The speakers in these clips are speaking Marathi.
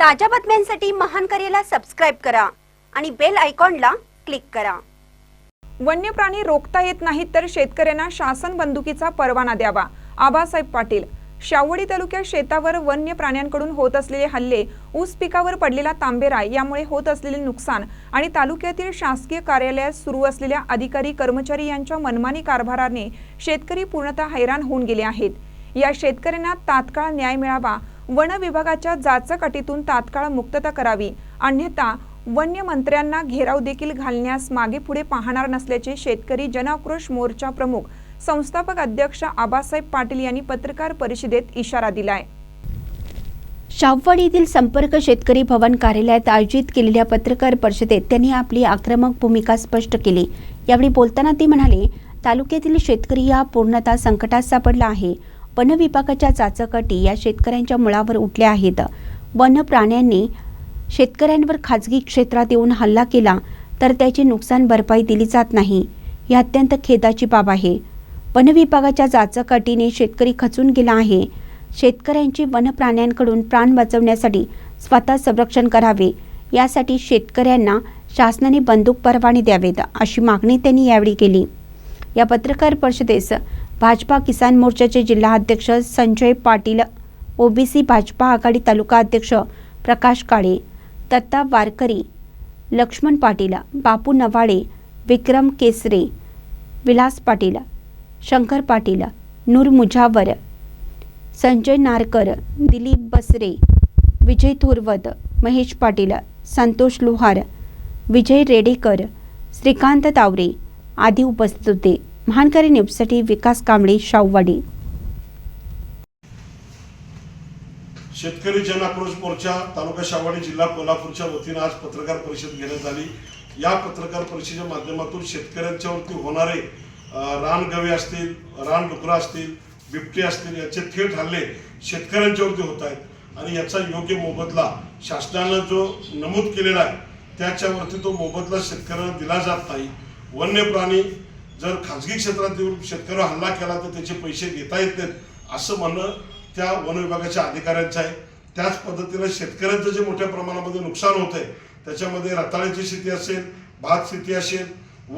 ताज्या बातम्यांसाठी महान करेला सबस्क्राईब करा आणि बेल आयकॉनला क्लिक करा. वन्य प्राणी रोखता येत नाहीत तर शेतकऱ्यांना शासन बंदुकीचा परवाना द्यावा आबासाहेब पाटील. शावडी तालुक्यात शेतावर वन्य प्राण्यांकडून होत असलेले हल्ले ऊस पिकावर पडलेला तांबेरा यामुळे होत असलेले नुकसान आणि तालुक्यातील शासकीय कार्यालयात सुरू असलेल्या अधिकारी कर्मचारी यांच्या मनमानी कारभाराने शेतकरी पूर्णतः हैराण होऊन गेले आहेत. या शेतकऱ्यांना तात्काळ न्याय मिळावा वन विभागाच्या जाचक अटीतून तात्काळ मुक्तता करावी. अन्यथा वन्य मंत्र्यांना घेराव देखील घालण्यास मागे पुढे पाहणार नसल्याचे शेतकरी जनआक्रोश मोर्चा प्रमुख संस्थापक अध्यक्ष आबासाहेब पाटील यांनी पत्रकार परिषदेत इशारा दिलाय. शाववाडी येथील संपर्क शेतकरी भवन कार्यालयात आयोजित केलेल्या पत्रकार परिषदेत त्यांनी आपली आक्रमक भूमिका स्पष्ट केली. यावेळी बोलताना ते म्हणाले तालुक्यातील शेतकरी हा पूर्णतः संकटात सापडला आहे. वन विभागाच्या चाचकटी या शेतकऱ्यांच्या मुळावर उठल्या आहेत. वन प्राण्यांनी शेतकऱ्यांवर खाजगी क्षेत्रात येऊन हल्ला केला तर त्याची नुकसान भरपाई दिली जात नाही. ही अत्यंत खेदाची बाब आहे. वन विभागाच्या जाचकटीने शेतकरी खचून गेला आहे. शेतकऱ्यांची वन प्राण्यांकडून प्राण वाचवण्यासाठी स्वतः संरक्षण करावे. यासाठी शेतकऱ्यांना शासनाने बंदूक परवाने द्यावेत अशी मागणी त्यांनी यावेळी केली. या पत्रकार परिषदेस भाजपा किसान मोर्चाचे जिल्हा अध्यक्ष संजय पाटील ओबीसी भाजपा आघाडी तालुका अध्यक्ष प्रकाश काळे दत्ता वारकरी लक्ष्मण पाटील बापू नवाळे विक्रम केसरे विलास पाटील शंकर पाटील नूर मुजावर संजय नारकर दिलीप बसरे विजय थोरवत महेश पाटील संतोष लोहार विजय रेडेकर श्रीकांत तावरे आदी उपस्थित होते. महानकरी न्यूजसाठी विकास कांबळे शाहूवाडी. शेतकरी जन आक्रोश मोर्चा तालुका शाहवाडी जिल्हा कोल्हापूरच्या वतीनं आज पत्रकार परिषद घेण्यात आली. या पत्रकार परिषदेच्या माध्यमातून शेतकऱ्यांच्यावरती होणारे रानगवे असतील रानडुकरं असतील बिबटे असतील याचे थेट हल्ले शेतकऱ्यांच्यावरती होत आहेत. आणि याचा योग्य मोबदला शासनानं जो नमूद केलेला आहे त्याच्यावरती तो मोबदला शेतकऱ्यांना दिला जात नाही. वन्य प्राणी जर खाजगी क्षेत्रात येऊन शेतकऱ्यावर हल्ला केला तर त्याचे पैसे घेता येत नाहीत असं म्हणणं त्या वन विभागाच्या अधिकाऱ्यांचं आहे. त्याच पद्धतीनं शेतकऱ्यांचं जे मोठ्या प्रमाणामध्ये नुकसान होत आहे त्याच्यामध्ये रताळ्याची शेती असेल भात शेती असेल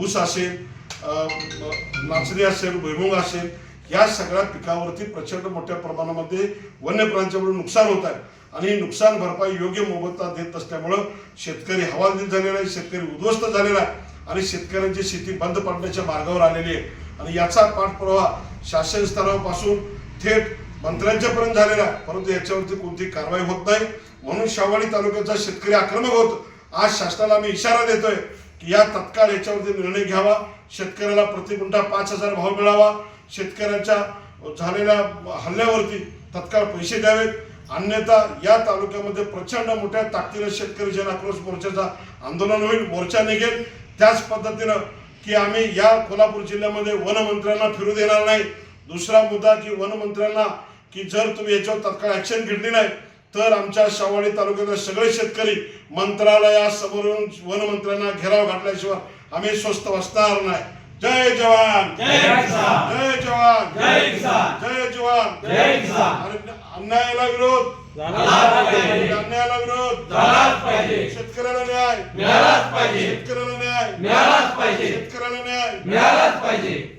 ऊस असेल नाचणी असेल भुईमुग असेल या सगळ्या पिकावरती प्रचंड मोठ्या प्रमाणामध्ये वन्य प्राण्यांच्यामुळे नुकसान होत आहे. आणि नुकसान भरपाई योग्य मोबदला देत नसल्यामुळं शेतकरी हवालदिल झालेला आहे शेतकरी उद्ध्वस्त झालेला आहे. आणि शेतकऱ्यांची शेती बंद पडण्याच्या मार्गावर आलेली आहे. आणि याचा पाठपुरावा शासन स्तरापासून थेट मंत्र्यांच्यापर्यंत झालेला आहे. परंतु याच्यावरती कोणती कारवाई होत नाही. म्हणून शावाडी तालुक्याचा शेतकरी आक्रमक होतो. आज शासनाला आम्ही इशारा देतोय की या तत्काळ याच्यावरती निर्णय घ्यावा. शेतकऱ्याला प्रति गुंठा पाच हजार भाव मिळावा. शेतकऱ्यांच्या झालेल्या हल्ल्यावरती तत्काळ पैसे द्यावेत. अन्यथा या तालुक्यामध्ये प्रचंड मोठ्या ताकदीनं शेतकरी जन आक्रोश मोर्चाचा आंदोलन होईल. मोर्चा निघेल. त्याच पद्धतीनं की आम्ही या कोल्हापूर जिल्ह्यामध्ये वनमंत्र्यांना फिरू देणार नाही. दुसरा मुद्दा की वनमंत्र्यांना की जर तुम्ही याच्यावर तत्काळ ऍक्शन घेतली नाही तर आमच्या शावाडी तालुक्यातील सगळे शेतकरी मंत्रालयासमोर येऊन वनमंत्र्यांना घेराव घातल्याशिवाय आम्ही स्वस्त बसणार नाही. जय जवान! जय किसान! जय जवान! जय किसान! जय जवान! जय किसान! आणि अन्यायाला विरोध! अन्यायाला विरोध! शेतकऱ्याला न्याय! शेतकऱ्याला मिळालाच पाहिजे. शेतकऱ्याला न्याय. मिळालाच पाहिजे.